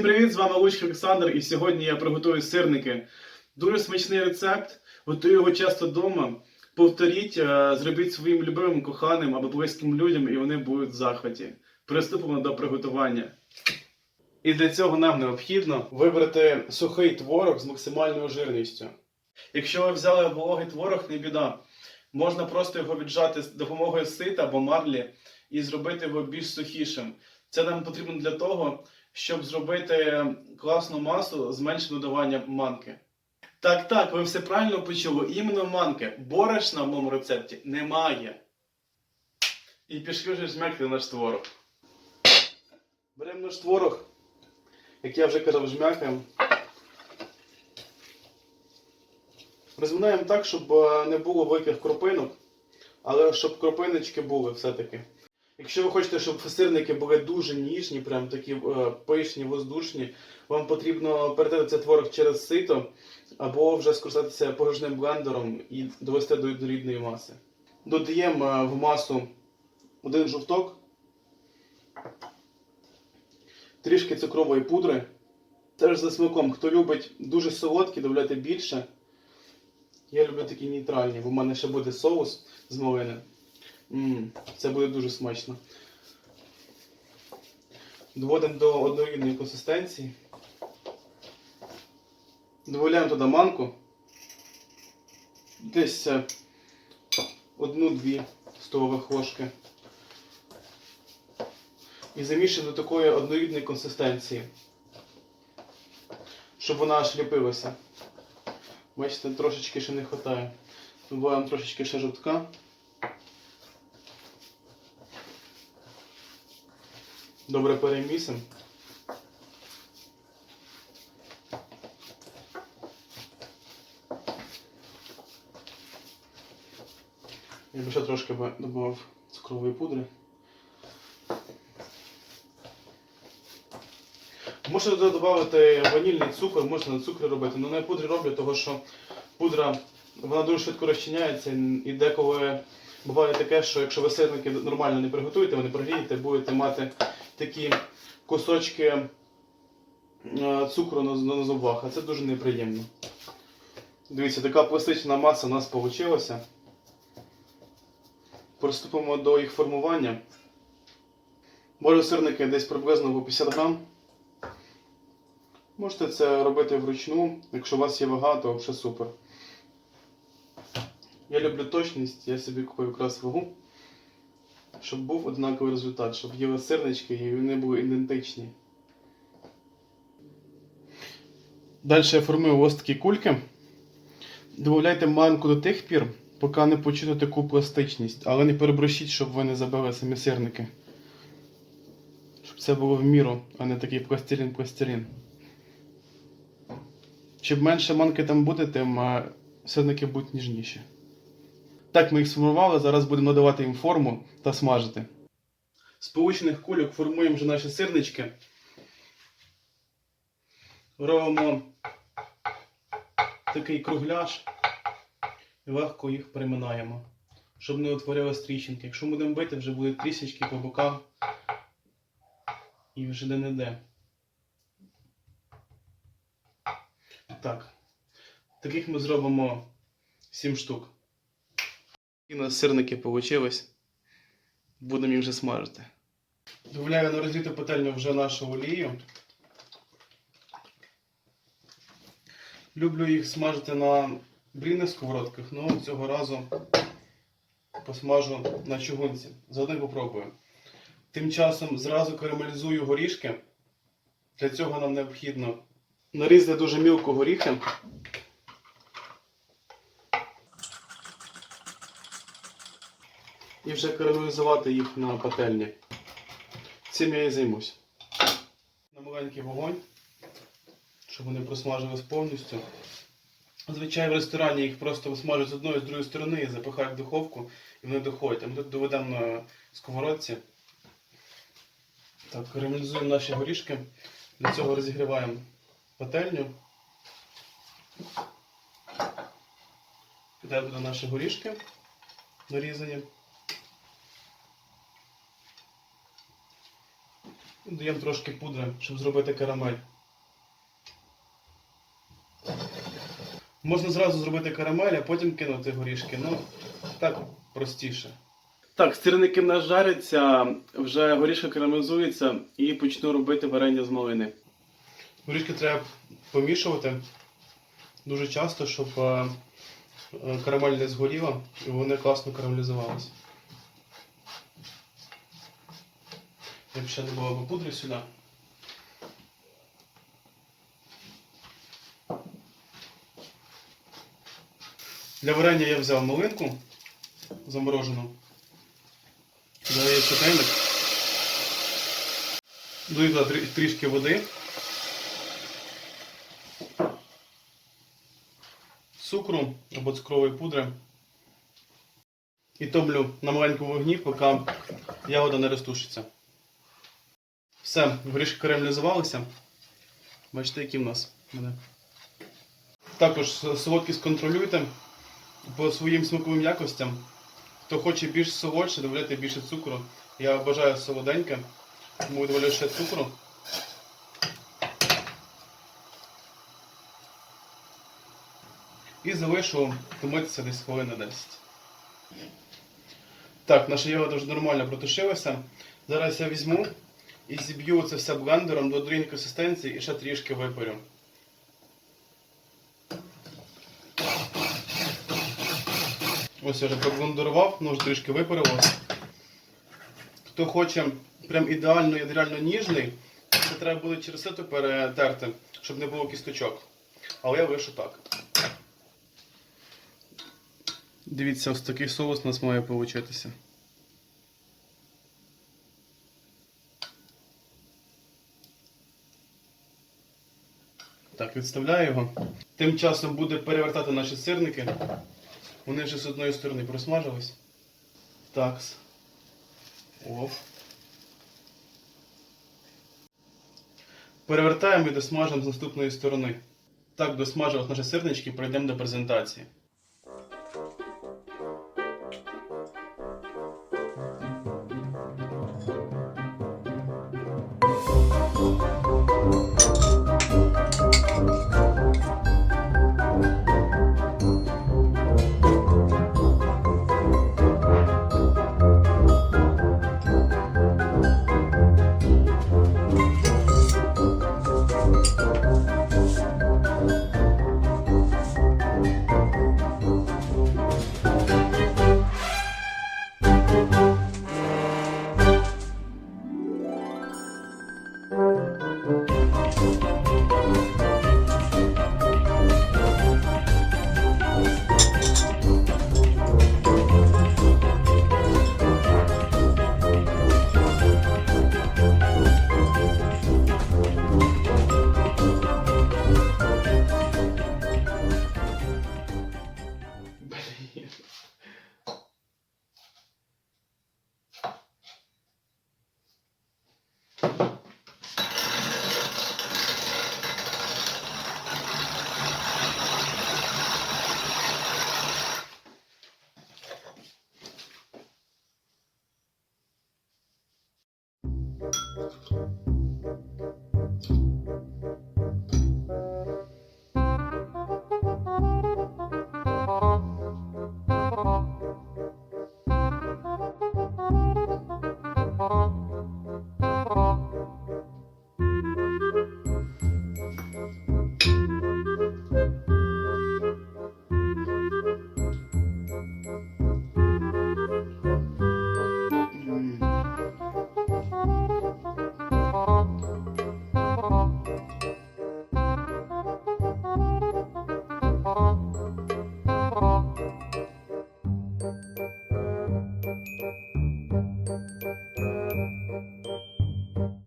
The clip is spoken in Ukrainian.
Всім привіт! З вами Лучко Олександр, і сьогодні я приготую сирники. Дуже смачний рецепт. Готую його часто вдома. Повторіть, е, зробіть своїм любимим, коханим або близьким людям, і вони будуть в захваті. Приступимо до приготування. І для цього нам необхідно вибрати сухий творог з максимальною жирністю. Якщо ви взяли вологий творог, не біда. Можна просто його віджати з допомогою сита або марлі і зробити його більш сухішим. Це нам потрібно для того, щоб зробити класну масу з меншим додаванням манки. Так, так, ви все правильно почули. Іменно манки. Борошна в моєму рецепті немає. І пішли вже жмякти наш творог. Беремо наш творог, як я вже казав, жмякаємо. Розминаємо так, щоб е, не було великих кропинок, але щоб кропиночки були все-таки. Якщо ви хочете, щоб сирники були дуже ніжні, прям такі е, пишні, воздушні, вам потрібно передати цей творог через сито або вже скористатися пожежним блендером і довести до, до рідної маси. Додаємо е, в масу один жовток, трішки цукрової пудри. Теж за смаком, хто любить дуже солодкі, додавайте більше. Я люблю такі нейтральні, бо в мене ще буде соус з малини. М, Це буде дуже смачно. Доводимо до однорідної консистенції. Додаємо туди манку. Десь е, одну-дві столових ложки. І замішуємо до такої однорідної консистенції. Щоб вона аж ліпилася. Бачите, трошечки ще не вистачає. Додаємо трошечки ще жовтка. Добре перемісимо. Я би ще трошки додав цукрової пудри. Можна додати ванільний цукор, можна на цукрі робити, але не пудрі роблю, тому що пудра вона дуже швидко розчиняється і деколи буває таке, що якщо ви сирники нормально не приготуєте, вони прогрієте, будете мати такі кусочки е, цукру на, на зубах, а це дуже неприємно. Дивіться, така пластична маса у нас вийшла. Приступимо до їх формування. Можу сирники десь приблизно по 50 грам. Можете це робити вручну, якщо у вас є вага, то взагалі супер. Я люблю точність, я собі купив якраз вагу, щоб був однаковий результат, щоб їли сирнички і вони були ідентичні. Далі я формую ось такі кульки. Добавляйте манку до тих пір, поки не почуєте таку пластичність, але не переброщіть, щоб ви не забили самі сирники. Щоб це було в міру, а не такий пластилін-пластилін. Чим менше манки там буде, тим е, сирники будуть ніжніші. Так ми їх сформували, зараз будемо надавати їм форму та смажити. З получених кульок формуємо вже наші сирнички. Робимо такий кругляш і легко їх приминаємо, щоб не утворили стрічинки. Якщо будемо бити, вже будуть трісечки по боках і вже де-не-де. Так. Таких ми зробимо 7 штук. І у нас сирники вийшли. Будемо їх вже смажити. Добавляю на розліту пательню вже нашу олію. Люблю їх смажити на брійних сковородках, але цього разу посмажу на чугунці. Заодно попробую. Тим часом зразу карамелізую горішки. Для цього нам необхідно нарізати дуже мілко горіхи. І вже карамелізувати їх на пательні. Цим я і займусь. На маленький вогонь, щоб вони просмажились повністю. Зазвичай в ресторані їх просто висмажують з одної з другої сторони і запихають в духовку і вони доходять. А ми тут доведемо на сковородці. Так, карамелізуємо наші горішки. Для цього розігріваємо пательню. Кидаємо туди наші горішки нарізані. Даємо трошки пудри, щоб зробити карамель. Можна зразу зробити карамель, а потім кинути горішки. Ну, так простіше. Так, стирники в нас жаряться, вже горішка карамелізується і почну робити варення з малини. Горішки треба помішувати дуже часто, щоб е, е, карамель не згоріла і вони класно карамелізувалися. Я б ще додав би пудри сюди. Для варення я взяв малинку заморожену. Додаю чайник. Даю трішки води. Цукру або цукрової пудри. І топлю на маленькому вогні, поки ягода не розтушиться. Все, горішки карамелізувалися. Бачите, які в нас вони. Також солодкість контролюйте по своїм смаковим якостям. Хто хоче більш солодше, додавайте більше цукру. Я бажаю солоденьке, тому додаю ще цукру. І залишу томитися десь хвилин на 10. Так, наша ягода вже нормально протушилася. Зараз я візьму і зіб'ю це все блендером до однієї консистенції і ще трішки випарю. Ось я вже проблендерував, воно вже трішки випарилось. Хто хоче прям ідеально і реально ніжний, це треба буде через сито перетерти, щоб не було кісточок. Але я вишу так. Дивіться, ось такий соус у нас має получитися. Так, відставляю його. Тим часом буде перевертати наші сирники. Вони вже з одної сторони просмажились. Такс. Оф. Перевертаємо і досмажимо з наступної сторони. Так досмажились наші сирнички, пройдемо до презентації. Блін.